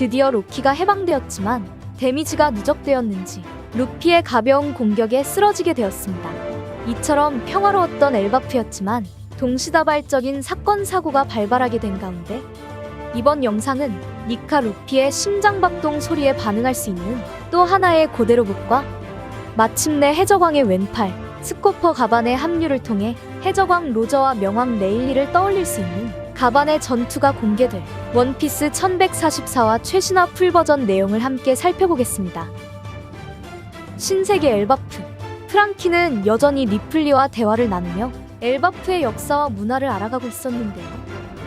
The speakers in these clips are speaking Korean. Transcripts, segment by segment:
드디어 로키가 해방되었지만 데미지가 누적되었는지 루피의 가벼운 공격에 쓰러지게 되었습니다. 이처럼 평화로웠던 엘바프였지만 동시다발적인 사건 사고가 발발하게 된 가운데 이번 영상은 니카 루피의 심장박동 소리에 반응할 수 있는 또 하나의 고대 로봇과 마침내 해적왕의 왼팔 스코퍼 가반의 합류를 통해 해적왕 로저와 명왕 레일리를 떠올릴 수 있는 가반의 전투가 공개될 원피스 1144와 최신화 풀버전 내용을 함께 살펴보겠습니다. 신세계 엘바프 프랑키는 여전히 리플리와 대화를 나누며 엘바프의 역사와 문화를 알아가고 있었는데요.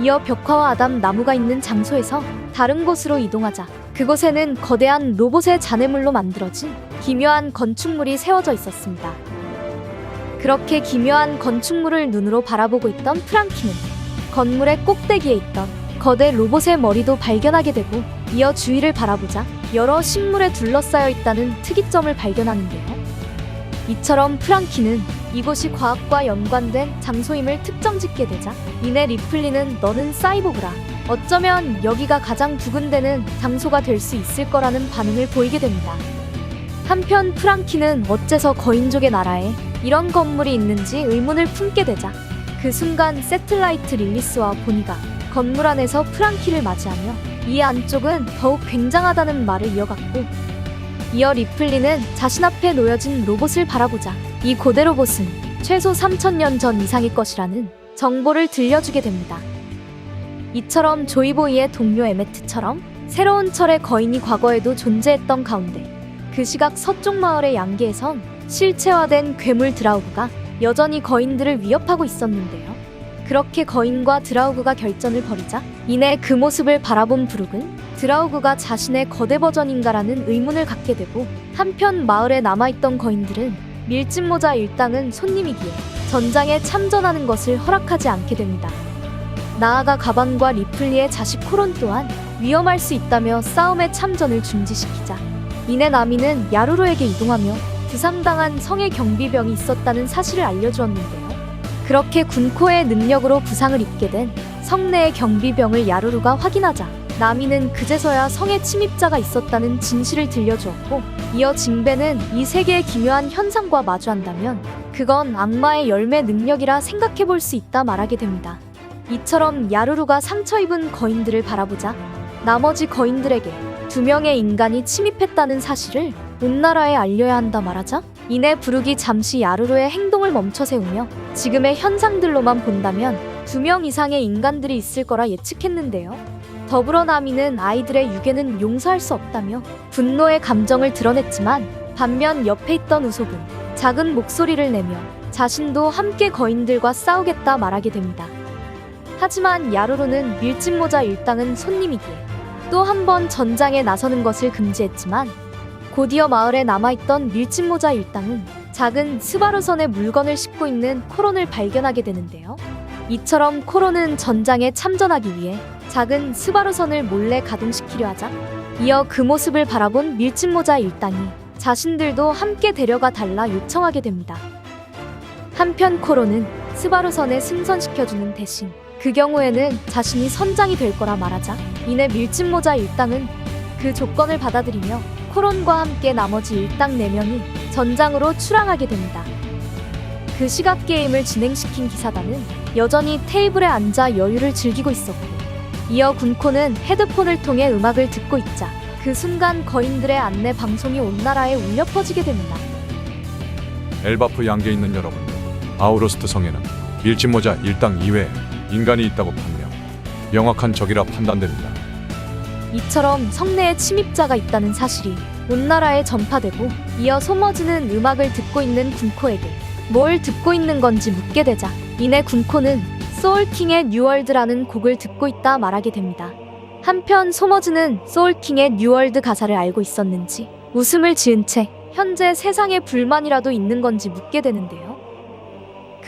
이어 벽화와 아담 나무가 있는 장소에서 다른 곳으로 이동하자 그곳에는 거대한 로봇의 잔해물로 만들어진 기묘한 건축물이 세워져 있었습니다. 그렇게 기묘한 건축물을 눈으로 바라보고 있던 프랑키는 건물의 꼭대기에 있던 거대 로봇의 머리도 발견하게 되고 이어 주위를 바라보자 여러 식물에 둘러싸여 있다는 특이점을 발견하는데요. 이처럼 프랑키는 이곳이 과학과 연관된 장소임을 특정 짓게 되자 이내 리플리는 너는 사이보그라 어쩌면 여기가 가장 두근대는 장소가 될 수 있을 거라는 반응을 보이게 됩니다. 한편 프랑키는 어째서 거인족의 나라에 이런 건물이 있는지 의문을 품게 되자 그 순간 세틀라이트 릴리스와 보니가 건물 안에서 프랑키를 맞이하며 이 안쪽은 더욱 굉장하다는 말을 이어갔고 이어 리플리는 자신 앞에 놓여진 로봇을 바라보자 이 고대 로봇은 최소 3천년 전 이상일 것이라는 정보를 들려주게 됩니다. 이처럼 조이보이의 동료 에메트처럼 새로운 철의 거인이 과거에도 존재했던 가운데 그 시각 서쪽 마을의 양계에선 실체화된 괴물 드라우그가 여전히 거인들을 위협하고 있었는데요. 그렇게 거인과 드라우그가 결전을 벌이자 이내 그 모습을 바라본 브룩은 드라우그가 자신의 거대 버전인가라는 의문을 갖게 되고 한편 마을에 남아있던 거인들은 밀짚모자 일당은 손님이기에 전장에 참전하는 것을 허락하지 않게 됩니다. 나아가 가반과 리플리의 자식 코론 또한 위험할 수 있다며 싸움의 참전을 중지시키자 이내 나미는 야루로에게 이동하며 부상당한 성의 경비병이 있었다는 사실을 알려주었는데요. 그렇게 군코의 능력으로 부상을 입게 된 성내의 경비병을 야루루가 확인하자 나미는 그제서야 성의 침입자가 있었다는 진실을 들려주었고 이어 징베는 이 세계의 기묘한 현상과 마주한다면 그건 악마의 열매 능력이라 생각해 볼 수 있다 말하게 됩니다. 이처럼 야루루가 상처 입은 거인들을 바라보자 나머지 거인들에게 두 명의 인간이 침입했다는 사실을 온 나라에 알려야 한다 말하자 이내 부르기 잠시 야루루의 행동을 멈춰 세우며 지금의 현상들로만 본다면 두 명 이상의 인간들이 있을 거라 예측했는데요. 더불어 나미는 아이들의 유괴는 용서할 수 없다며 분노의 감정을 드러냈지만 반면 옆에 있던 우sob은 작은 목소리를 내며 자신도 함께 거인들과 싸우겠다 말하게 됩니다. 하지만 야루루는 밀짚모자 일당은 손님이기에 또 한 번 전장에 나서는 것을 금지했지만 곧이어 마을에 남아있던 밀짚모자 일당은 작은 스바루선에 물건을 싣고 있는 코론을 발견하게 되는데요. 이처럼 코론은 전장에 참전하기 위해 작은 스바루선을 몰래 가동시키려 하자 이어 그 모습을 바라본 밀짚모자 일당이 자신들도 함께 데려가 달라 요청하게 됩니다. 한편 코론은 스바루선에 승선시켜주는 대신 그 경우에는 자신이 선장이 될 거라 말하자 이내 밀짚모자 일당은 그 조건을 받아들이며 코론과 함께 나머지 일당 4명이 전장으로 출항하게 됩니다. 그 시각 게임을 진행시킨 기사단은 여전히 테이블에 앉아 여유를 즐기고 있었고 이어 군코는 헤드폰을 통해 음악을 듣고 있자 그 순간 거인들의 안내 방송이 온 나라에 울려 퍼지게 됩니다. 엘바프 양계에 있는 여러분, 아우로스트 성에는 밀짚모자 일당 이외에 인간이 있다고 판명. 명확한 적이라 판단됩니다. 이처럼 성내에 침입자가 있다는 사실이 온 나라에 전파되고 이어 소머지는 음악을 듣고 있는 군코에게 뭘 듣고 있는 건지 묻게 되자 이내 군코는 소울킹의 뉴월드라는 곡을 듣고 있다 말하게 됩니다. 한편 소머즈는 소울킹의 뉴월드 가사를 알고 있었는지 웃음을 지은 채 현재 세상에 불만이라도 있는 건지 묻게 되는데요.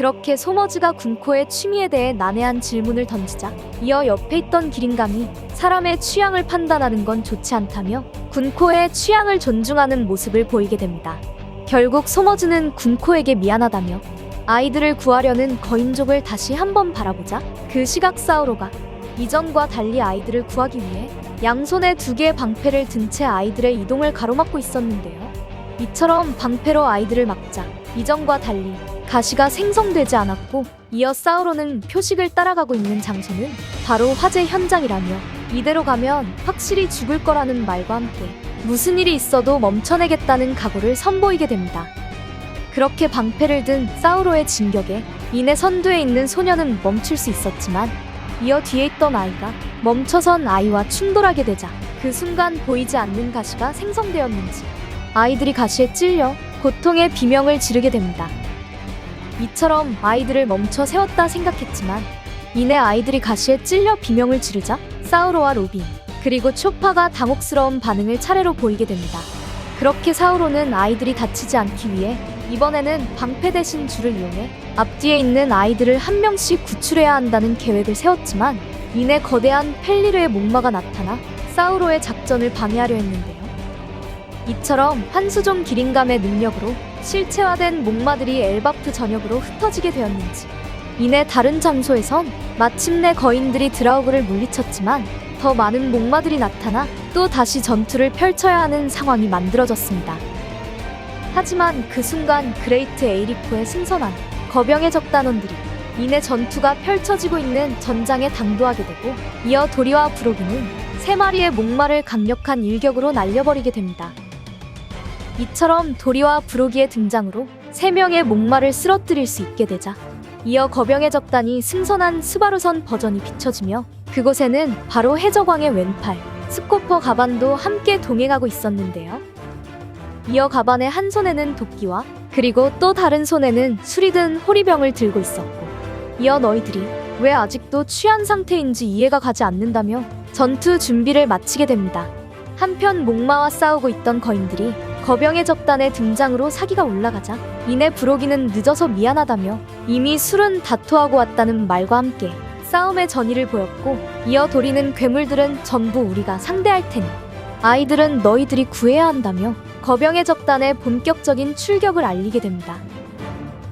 그렇게 소머즈가 군코의 취미에 대해 난해한 질문을 던지자 이어 옆에 있던 기린감이 사람의 취향을 판단하는 건 좋지 않다며 군코의 취향을 존중하는 모습을 보이게 됩니다. 결국 소머즈는 군코에게 미안하다며 아이들을 구하려는 거인족을 다시 한번 바라보자 그 시각 사우로가 이전과 달리 아이들을 구하기 위해 양손에 두 개의 방패를 든 채 아이들의 이동을 가로막고 있었는데요. 이처럼 방패로 아이들을 막자 이전과 달리 가시가 생성되지 않았고 이어 사우로는 표식을 따라가고 있는 장소는 바로 화재 현장이라며 이대로 가면 확실히 죽을 거라는 말과 함께 무슨 일이 있어도 멈춰내겠다는 각오를 선보이게 됩니다. 그렇게 방패를 든 사우로의 진격에 이내 선두에 있는 소녀는 멈출 수 있었지만 이어 뒤에 있던 아이가 멈춰선 아이와 충돌하게 되자 그 순간 보이지 않는 가시가 생성되었는지 아이들이 가시에 찔려 고통의 비명을 지르게 됩니다. 이처럼 아이들을 멈춰 세웠다 생각했지만 이내 아이들이 가시에 찔려 비명을 지르자 사우로와 로빈 그리고 초파가 당혹스러운 반응을 차례로 보이게 됩니다. 그렇게 사우로는 아이들이 다치지 않기 위해 이번에는 방패 대신 줄을 이용해 앞뒤에 있는 아이들을 한 명씩 구출해야 한다는 계획을 세웠지만 이내 거대한 펠리르의 목마가 나타나 사우로의 작전을 방해하려 했는데요. 이처럼 한수종 기린감의 능력으로 실체화된 목마들이 엘바프 전역으로 흩어지게 되었는지 이내 다른 장소에선 마침내 거인들이 드라우그를 물리쳤지만 더 많은 목마들이 나타나 또 다시 전투를 펼쳐야 하는 상황이 만들어졌습니다. 하지만 그 순간 그레이트 에이리포에 승선한 거병의 적단원들이 이내 전투가 펼쳐지고 있는 전장에 당도하게 되고 이어 도리와 브로기는 세 마리의 목마를 강력한 일격으로 날려버리게 됩니다. 이처럼 도리와 브로기의 등장으로 세 명의 목마를 쓰러뜨릴 수 있게 되자 이어 거병의 적단이 승선한 스바루선 버전이 비춰지며 그곳에는 바로 해적왕의 왼팔 스코퍼 가반도 함께 동행하고 있었는데요. 이어 가반의 한 손에는 도끼와 그리고 또 다른 손에는 술이 든 호리병을 들고 있었고 이어 너희들이 왜 아직도 취한 상태인지 이해가 가지 않는다며 전투 준비를 마치게 됩니다. 한편 목마와 싸우고 있던 거인들이 거병의 적단의 등장으로 사기가 올라가자 이내 브로기는 늦어서 미안하다며 이미 술은 다투하고 왔다는 말과 함께 싸움의 전의를 보였고 이어 도리는 괴물들은 전부 우리가 상대할 테니 아이들은 너희들이 구해야 한다며 거병의 적단의 본격적인 출격을 알리게 됩니다.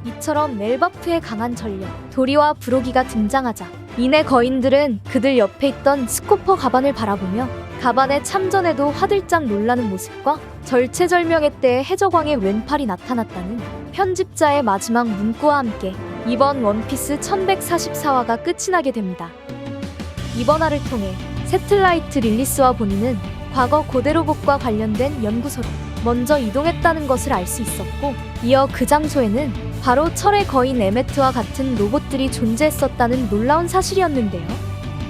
이처럼 멜바프의 강한 전력 도리와 브로기가 등장하자 이내 거인들은 그들 옆에 있던 스코퍼 가반을 바라보며 가반의 참전에도 화들짝 놀라는 모습과 절체절명의 때에 해적왕의 왼팔이 나타났다는 편집자의 마지막 문구와 함께 이번 원피스 1144화가 끝이 나게 됩니다. 이번 화를 통해 세틀라이트 릴리스와 보니는 과거 고대 로봇과 관련된 연구소로 먼저 이동했다는 것을 알 수 있었고 이어 그 장소에는 바로 철의 거인 에메트와 같은 로봇들이 존재했었다는 놀라운 사실이었는데요.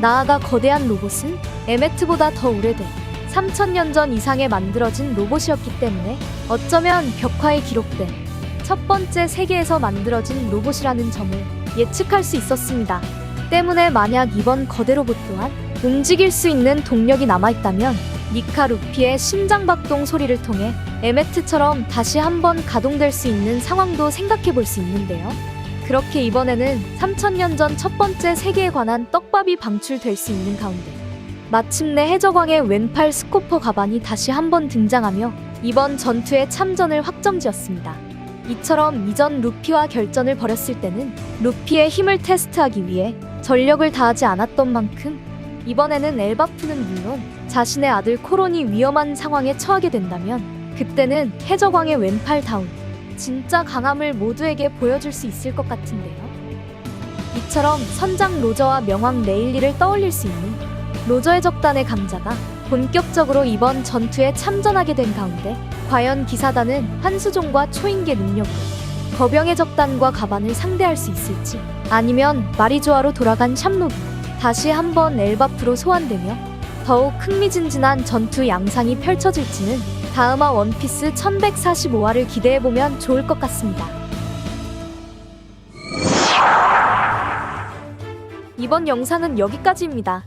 나아가 거대한 로봇은 에메트보다 더 오래된 3천년 전 이상에 만들어진 로봇이었기 때문에 어쩌면 벽화에 기록된 첫 번째 세계에서 만들어진 로봇이라는 점을 예측할 수 있었습니다. 때문에 만약 이번 거대 로봇 또한 움직일 수 있는 동력이 남아있다면 니카 루피의 심장박동 소리를 통해 에메트처럼 다시 한번 가동될 수 있는 상황도 생각해 볼 수 있는데요. 그렇게 이번에는 3000년 전 첫 번째 세계에 관한 떡밥이 방출될 수 있는 가운데 마침내 해적왕의 왼팔 스코퍼 가반이 다시 한번 등장하며 이번 전투의 참전을 확정지었습니다. 이처럼 이전 루피와 결전을 벌였을 때는 루피의 힘을 테스트하기 위해 전력을 다하지 않았던 만큼 이번에는 엘바프는 물론 자신의 아들 코론이 위험한 상황에 처하게 된다면 그때는 해적왕의 왼팔 다운 진짜 강함을 모두에게 보여줄 수 있을 것 같은데요. 이처럼 선장 로저와 명왕 레일리를 떠올릴 수 있는 로저의 적단의 강자가 본격적으로 이번 전투에 참전하게 된 가운데 과연 기사단은 한수종과 초인계 능력으로 거병의 적단과 가반을 상대할 수 있을지 아니면 마리조아로 돌아간 샴록이 다시 한번 엘바프로 소환되며 더욱 흥미진진한 전투 양상이 펼쳐질지는 다음화 원피스 1145화를 기대해보면 좋을 것 같습니다. 이번 영상은 여기까지입니다.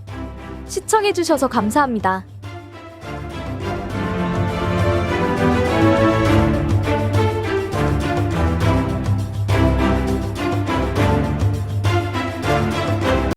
시청해주셔서 감사합니다.